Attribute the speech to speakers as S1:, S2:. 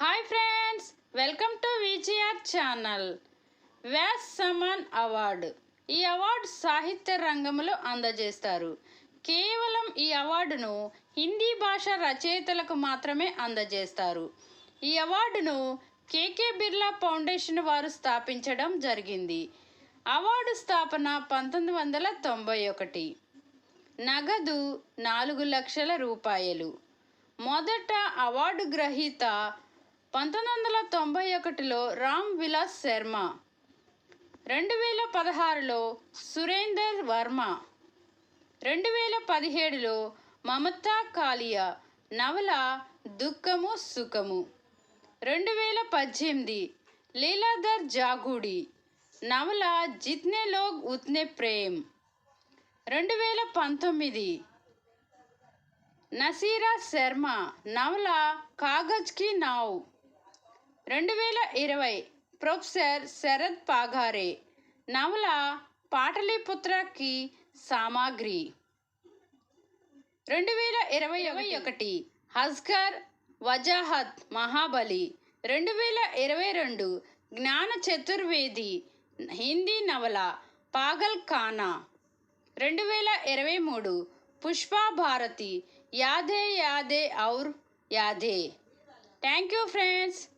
S1: Hi friends welcome to VGR channel. Vyas Samman award. ఈ award సాహిత్య రంగంలో అందజేస్తారు. కేవలం ఈ అవార్డును హిందీ భాష రచయితలకు మాత్రమే అందజేస్తారు. ఈ అవార్డును కేకే బిర్లా ఫౌండేషన్ వారు స్థాపించడం జరిగింది. అవార్డు స్థాపన పంతొమ్మిది వందల తొంభై ఒకటి. నగదు నాలుగు లక్షల రూపాయలు. మొదట అవార్డు గ్రహీత పంతొమ్మిది వందల తొంభై ఒకటిలో రామ్ విలాస్ శర్మ రెండు వేల పదహారులో సురేందర్ వర్మ రెండు వేల పదిహేడులో మమతా కాలియా నవల దుఃఖము సుఖము రెండు వేల పద్దెనిమిది లీలాధర్ జాగూడి నవల జిత్నే లోగ్ ఉత్నే ప్రేమ్ రెండు వేల పంతొమ్మిది నసీరా శర్మ నవల కాగజ్కి నావ్. రెండు వేల ఇరవై ప్రొఫెసర్ శరద్ పాగారే నవల పాటలీపుత్రకి సామాగ్రి. రెండు వేల ఇరవై ఒకటి హస్కర్ వజాహత్ మహాబలి. రెండు వేల ఇరవై రెండు జ్ఞాన చతుర్వేది హిందీ నవల పాగల్ ఖానా రెండు వేల ఇరవై మూడు పుష్పా భారతి యాదే యాదే ఔర్ యాదే. Thank you friends.